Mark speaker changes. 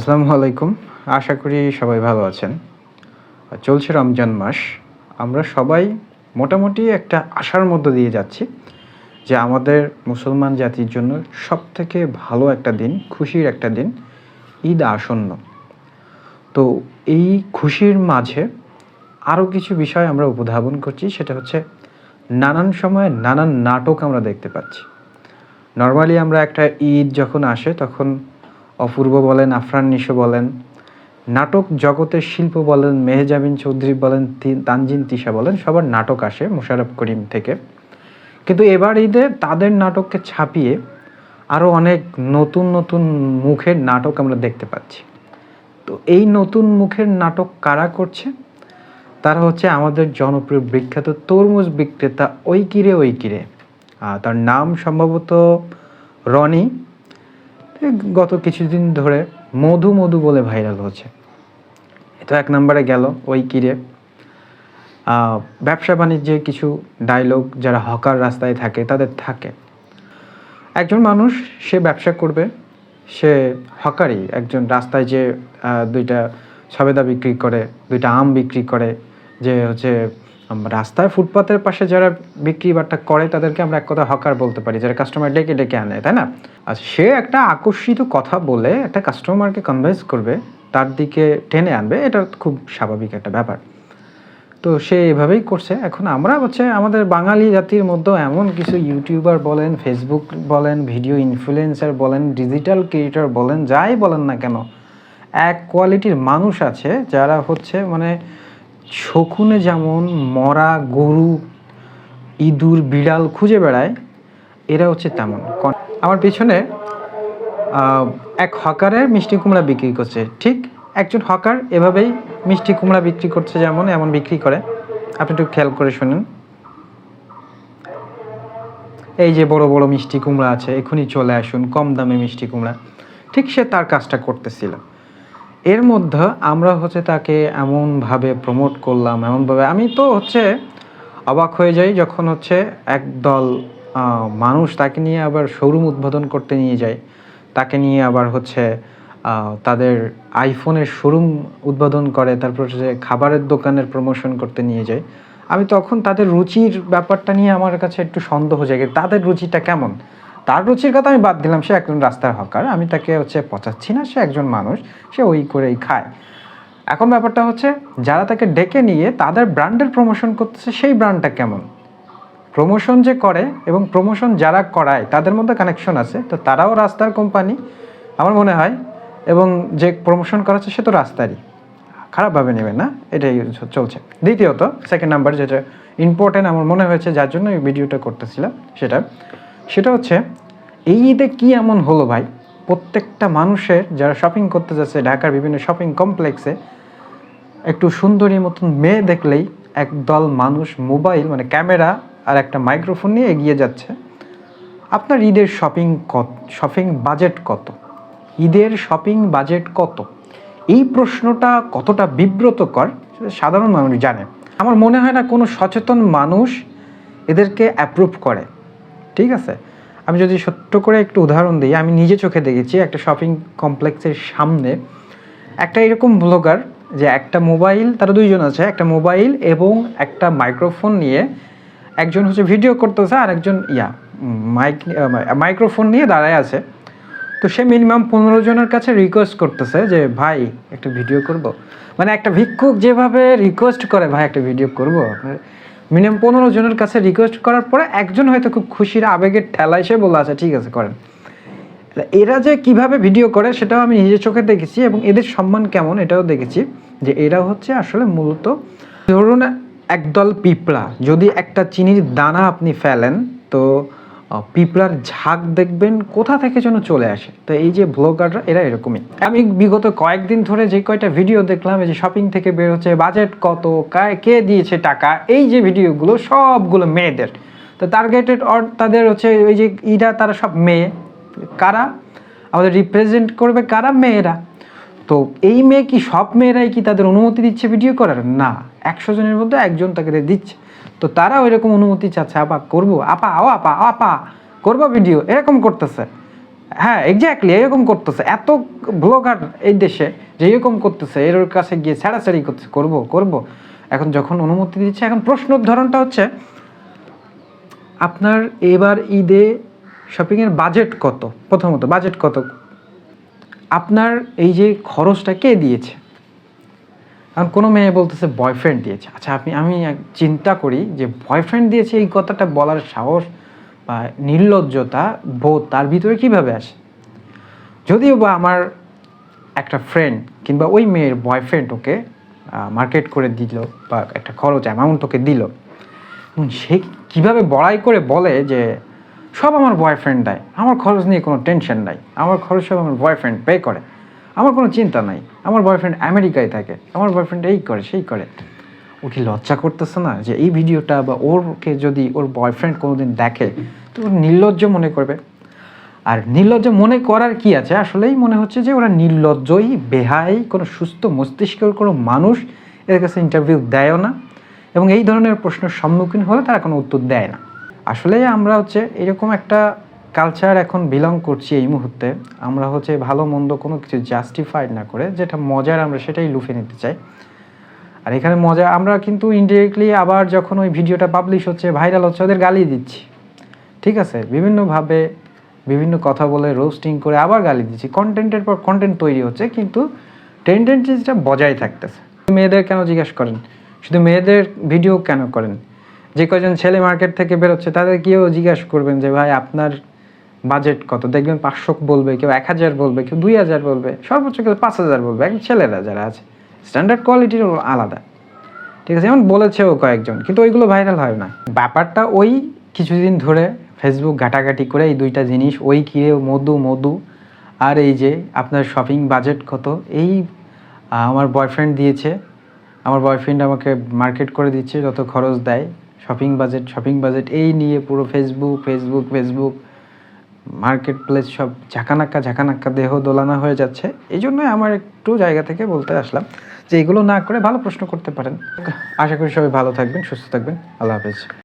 Speaker 1: আসসালামু আলাইকুম। আশা করি সবাই ভালো আছেন। চলছে রমজান মাস। আমরা সবাই মোটামুটি একটা আশার মধ্য দিয়ে যাচ্ছি যে আমাদের মুসলমান জাতির জন্য সব থেকে ভালো একটা দিন, খুশির একটা দিন ঈদ আসন্ন। তো এই খুশির মাঝে আরও কিছু বিষয় আমরা উপধাবন করছি, সেটা হচ্ছে নানান সময়ে নানান নাটক আমরা দেখতে পাচ্ছি। নর্মালি আমরা একটা ঈদ যখন আসে, তখন অপূর্ব বলেন, আফরান নিশো বলেন, নাটক জগতের শিল্প বলেন, মেহজাবিন চৌধুরী বলেন তানজিন তিশা বলেন, সবার নাটক আসে মোশাররফ করিম থেকে। কিন্তু এবার ঈদে তাদের নাটককে ছাপিয়ে আরও অনেক নতুন নতুন মুখের নাটক আমরা দেখতে পাচ্ছি। তো এই নতুন মুখের নাটক কারা করছে? তারা হচ্ছে আমাদের জনপ্রিয় বিখ্যাত তরমুজ বিক্রেতা ওই কিরে ওই কিরে তার নাম সম্ভবত রনি। গত কিছুদিন ধরে মধু মধু বলে ভাইরাল হচ্ছে। এ তো এক নম্বরে গেল ওই কিরে। ব্যবসা বাণিজ্যে কিছু ডায়লগ যারা হকার রাস্তায় থাকে, তাদের থাকে। একজন মানুষ, সে ব্যবসা করবে, সে হকারই। একজন রাস্তায় যে দুইটা সবেদা বিক্রি করে, দুইটা আম বিক্রি করে, যে হচ্ছে রাস্তায় ফুটপাতের পাশে যারা বিক্রি বাট্টা করে, তাদেরকে আমরা এক কথা হকার বলতে পারি, যারা কাস্টমার ডেকে ডেকে আনে, তাই না? আর সে একটা আকর্ষিত কথা বলে একটা কাস্টমারকে কনভিন্স করবে, তার দিকে টেনে আনবে, এটা খুব স্বাভাবিক একটা ব্যাপার। তো সে এভাবেই করছে। এখন আমরা হচ্ছে আমাদের বাঙালি জাতির মধ্যেও এমন কিছু ইউটিউবার বলেন ফেসবুক বলেন ভিডিও ইনফ্লুয়েন্সার বলেন ডিজিটাল ক্রিয়েটার বলেন, যাই বলেন না কেন, এক কোয়ালিটির মানুষ আছে যারা হচ্ছে মানে শকুনে যেমন মরা গরু, ইঁদুর, বিড়াল খুঁজে বেড়ায়, এরা হচ্ছে তেমন। আমার পিছনে এক হকারের মিষ্টি কুমড়া বিক্রি করছে। ঠিক একজন হকার এভাবেই মিষ্টি কুমড়া বিক্রি করছে যেমন, এমন বিক্রি করে। আপনি একটু খেয়াল করে শুনুন। এই যে বড় বড় মিষ্টি কুমড়া আছে, এখনই চলে আসুন, কম দামে মিষ্টি কুমড়া। ঠিক সে তার কাজটা করতেছিল। এর মধ্যে আমরা হচ্ছে তাকে এমনভাবে প্রমোট করলাম, এমনভাবে আমি তো হচ্ছে অবাক হয়ে যাই যখন হচ্ছে একদল মানুষ তাকে নিয়ে আবার শোরুম উদ্বোধন করতে নিয়ে যায়। তাকে নিয়ে আবার হচ্ছে তাদের আইফোনের শোরুম উদ্বোধন করে, তারপর হচ্ছে খাবারের দোকানের প্রমোশন করতে নিয়ে যায়। আমি তখন তাদের রুচির ব্যাপারটা নিয়ে আমার কাছে একটু সন্দেহ জাগে, তাদের রুচিটা কেমন? তার রুচির কথা আমি বাদ দিলাম, সে একজন রাস্তার হকার, আমি তাকে হচ্ছে পচাচ্ছি না, সে একজন মানুষ, সে ওই করেই খায়। এখন ব্যাপারটা হচ্ছে, যারা তাকে ডেকে নিয়ে তাদের ব্র্যান্ডের প্রমোশন করতেছে, সেই ব্র্যান্ডটা কেমন? প্রমোশন যে করে এবং প্রমোশন যারা করায়, তাদের মধ্যে কানেকশন আছে, তো তারাও রাস্তার কোম্পানি আমার মনে হয়, এবং যে প্রমোশন করাচ্ছে, সে তো রাস্তারই। খারাপভাবে নেবেন না, এটাই চলছে। দ্বিতীয়ত সেকেন্ড নাম্বার যেটা ইম্পর্টেন্ট আমার মনে হয়েছে, যার জন্য এই ভিডিওটা করতেছিলাম, সেটা সেটা হচ্ছে, এই ঈদে কী এমন হলো ভাই? প্রত্যেকটা মানুষের যারা শপিং করতে যাচ্ছে, ঢাকার বিভিন্ন শপিং কমপ্লেক্সে একটু সুন্দরী মতন মেয়ে দেখলেই একদল মানুষ মোবাইল মানে ক্যামেরা আর একটা মাইক্রোফোন নিয়ে এগিয়ে যাচ্ছে। আপনার ঈদের শপিং কত শপিং বাজেট কত? ঈদের শপিং বাজেট কত? এই প্রশ্নটা কতটা বিব্রতকর সাধারণ মানুষ জানে। আমার মনে হয় না কোনো সচেতন মানুষ এদেরকে অ্যাপ্রুভ করে। ঠিক আছে? আমি যদি সত্য করে একটু উদাহরণ দিই, আমি নিজে চোখে দেখেছি একটা শপিং কমপ্লেক্সের সামনে একটা এরকম ব্লগার যে একটা মোবাইল তারা দুইজন আছে, একটা মোবাইল এবং একটা মাইক্রোফোন নিয়ে একজন হচ্ছে ভিডিও করতেছে আর একজন, ইয়া মাইক মাইক্রোফোন নিয়ে দাঁড়ায় আছে। তো সে মিনিমাম পনেরো জনের কাছে রিকোয়েস্ট করতেছে যে, ভাই, একটা ভিডিও করব? মানে একটা ভিক্ষুক যেভাবে রিকোয়েস্ট করে, ভাই, একটা ভিডিও করব? মিনিমাম পনেরো জনের কাছে রিকোয়েস্ট করার পরে একজন হয়তো খুব খুশির আবেগের ঠেলা এসে বলে আছে ঠিক আছে, করেন। এরা যে কীভাবে ভিডিও করে সেটাও আমি নিজের চোখে দেখেছি এবং এদের সম্মান কেমন এটাও দেখেছি যে এরা হচ্ছে আসলে মূলত ধরুন একদল পিঁপড়া, যদি একটা চিনির দানা আপনি ফেলেন, তো আহ, পিঁপড়ার ঝাঁক দেখবেন কোথা থেকে যেন চলে আসে। তো এই যে ব্লগাররা এরা এরকমই। আমি বিগত কয়েকদিন ধরে যে কয়টা ভিডিও দেখলাম এই যে শপিং থেকে বের হচ্ছে বাজেট কত কায় কে দিয়েছে টাকা এই যে ভিডিওগুলো সবগুলো মেয়েদের। তো টার্গেটেড অর তাদের হচ্ছে ওই যে ইরা তারা সব মেয়ে। কারা? আমাদের রিপ্রেজেন্ট করবে কারা? মেয়েরা। তো এই মেয়ে কি সব মেয়েরাই কি তাদের অনুমতি দিচ্ছে ভিডিও করার? না। একশো জনের মধ্যে একজন তাকে দিচ্ছে। তো তারা ওই রকম অনুমতি চাচ্ছে, আপা, করব। আপা ও আপা আপা, করব ভিডিও এরকম করতেছে। হ্যাঁ এক্স্যাক্টলি এরকম করতেছে। এত ব্লগার এই দেশে যে এরকম করতেছে, এর কাছে গিয়ে ছাড়াছাড়ি করতেছে করব করব। এখন যখন অনুমতি দিচ্ছে, এখন প্রশ্নের ধরনটা হচ্ছে, আপনার এবার ঈদে শপিংয়ের বাজেট কত? প্রথমত বাজেট কত? আপনার এই যে খরচটা কে দিয়েছে? এখন কোনো মেয়ে বলতেছে বয়ফ্রেন্ড দিয়েছে। আচ্ছা আপনি, আমি চিন্তা করি যে বয়ফ্রেন্ড দিয়েছে এই কথাটা বলার সাহস বা নির্লজ্জতা বোধ তার ভিতরে কীভাবে আসে? যদিও বা আমার একটা ফ্রেন্ড কিংবা ওই মেয়ের বয়ফ্রেন্ড ওকে মার্কেট করে দিল বা একটা খরচ অ্যামাউন্ট ওকে দিল। সে কীভাবে বড়াই করে বলে যে সব আমার বয়ফ্রেন্ড দেয়, আমার খরচ নিয়ে কোনো টেনশন নাই, আমার খরচ সব আমার বয়ফ্রেন্ড পে করে, আমার কোনো চিন্তা নাই। আমার বয়ফ্রেন্ড আমেরিকায় থাকে। আমার বয়ফ্রেন্ড এই করে, সেই করে। ও কি লজ্জা করতেছে না যে এই ভিডিওটা বা ওরকে যদি ওর বয়ফ্রেন্ড কোনোদিন দেখে, তো ও নির্লজ্জ মনে করবে। আর নির্লজ্জ মনে করার কি আছে? আসলেই মনে হচ্ছে যে ওরা নির্লজ্জই, বেহাই, কোনো সুস্থ মস্তিষ্কের কোনো মানুষ, এদের কাছে ইন্টারভিউ দেয়ও না এবং এই ধরনের প্রশ্নের সম্মুখীন হলে তারা কোনো উত্তর দেয় না। আসলে আমরা হচ্ছে এরকম একটা কালচার এখন বিলং করছি এই মুহূর্তে। আমরা হচ্ছে ভালো মন্দ কোনো কিছু জাস্টিফাইড না করে যেটা মজার আমরা সেটাই লুফে নিতে চাই। আর এখানে মজা, আমরা কিন্তু ইনডিরেক্টলি আবার যখন ওই ভিডিওটা পাবলিশ হচ্ছে ভাইরাল হচ্ছে, ওদের গালি দিচ্ছি। ঠিক আছে? বিভিন্নভাবে বিভিন্ন কথা বলে রোস্টিং করে আবার গালি দিচ্ছি। কন্টেন্টের পর কন্টেন্ট তৈরি হচ্ছে, কিন্তু টেন্ডেন্সিটা বজায় থাকতেছে। মেয়েদের কেন জিজ্ঞেস করেন? শুধু মেয়েদের ভিডিও কেন করেন? যে কজন ছেলে মার্কেট থেকে বেরোচ্ছে তাদের গিয়েও জিজ্ঞাসা করবেন যে, ভাই, আপনার বাজেট কত? দেখবেন পাঁচশো বলবে, কেউ এক হাজার বলবে, কেউ দুই হাজার বলবে, সর্বোচ্চ কেউ পাঁচ হাজার বলবে। একদম ছেলেরা যারা আছে স্ট্যান্ডার্ড কোয়ালিটির আলাদা। ঠিক আছে? যেমন বলেছেও কয়েকজন, কিন্তু ওইগুলো ভাইরাল হয় না। ব্যাপারটা ওই কিছুদিন ধরে ফেসবুক ঘাটাঘাটি করে এই দুইটা জিনিস, ওই কিরে মধু মধু, আর এই যে আপনার শপিং বাজেট কত, এই আমার বয়ফ্রেন্ড দিয়েছে। আমার বয়ফ্রেন্ড আমাকে মার্কেট করে দিচ্ছে, যত খরচ দেয়। শপিং বাজেট শপিং বাজেট এই নিয়ে পুরো Facebook Facebook Facebook market place সব ঝাঁকানাক্কা ঝাঁকানাক্কা দেহ দোলানা হয়ে যাচ্ছে। এই জন্যই আমার একটু জায়গা থেকে বলতে আসলাম যে এগুলো না করে ভালো প্রশ্ন করতে পারেন। আশা করি সবাই ভালো থাকবেন, সুস্থ থাকবেন। আল্লাহ হাফেজ।